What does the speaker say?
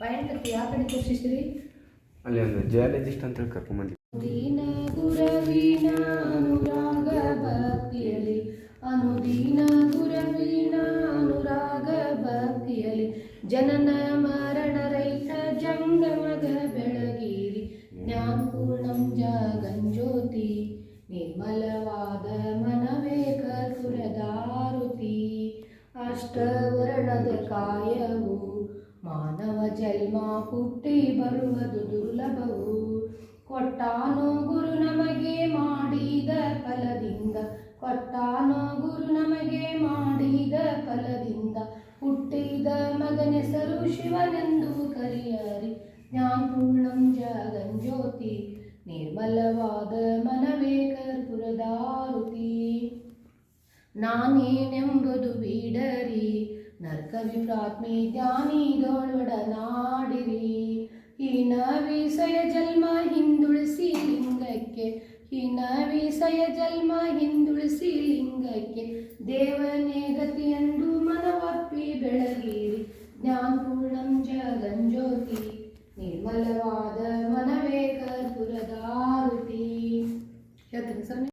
ಭಯಂಕರ ಯಾವ ಕಡೆ ತೋರಿಸಿದ್ರಿ ಅಲ್ಲಿ ಒಂದು ಜಿಯಾಲಜಿಸ್ಟ್ ಅಂತ ಹೇಳಿ ಕರ್ಕೊಂಡ್ಬಂದಿ ದೀನ ಗುರವೀಣ ಅನುರಾಗ ಭಕ್ತಿಯಲಿ ಅನುದೀನ ಗುರವೀಣ ಅನುರಾಗ ಭಕ್ತಿಯಲಿ ಜನನ ಮರಣ ರೈತ ಜಂಗಮಗ ಬೆಳಗಿರಿ. ಜ್ಞಾನಪೂರ್ಣಂ ಜಾಗಂಜ್ಯೋತಿ ನಿರ್ಮಲವಾದ ಮನವೇ ಕರ್ಪುರದಾರುತಿ ಅಷ್ಟವರ್ಣದ ಕಾಯವು ಮಾನವ ಜನ್ಮ ಹುಟ್ಟಿ ಬರುವುದು ದುರ್ಲಭವು. ಕೊಟ್ಟಾನೋ ಗುರು ನಮಗೆ ಮಾಡಿದ ಫಲದಿಂದ. ಕೊಟ್ಟಾನೋ ಗುರು ನಮಗೆ ಮಾಡಿದ ಫಲದಿಂದ. ಹುಟ್ಟಿದ ಮಗನೆಸರು ಶಿವನೆಂದು ಕರೆಯರಿ. ಜ್ಞಾನಪೂರ್ಣಂ ಜಗಂಜ್ಯೋತಿ ನಿರ್ಮಲವಾದ ಮನವೇ ಕರ್ಪುರದಾರುತಿ. ನಾನೇನೆಂಬುದು ಬಿಡರಿ. ನರ್ಕವಿ ಪ್ರಾತ್ಮಿ ಧ್ಯಾನಿದೊಳೊಡನಾಡಿರಿ ಹೀನ ವಿಷಯ ಜನ್ಮ ಹಿಂದುಳಿಸಿ ಲಿಂಗಕ್ಕೆ ಹೀನ ವಿಷಯ ಜನ್ಮ ಹಿಂದುಳಿಸಿ ಲಿಂಗಕ್ಕೆ ದೇವನೇ ಗತಿಯೆಂದು ಮನವಪ್ಪಿ ಬೆಳಗಿರಿ ಜ್ಞಾನಪೂರ್ಣಂ ಜಗಂಜ್ಯೋತಿ ನಿರ್ಮಲವಾದ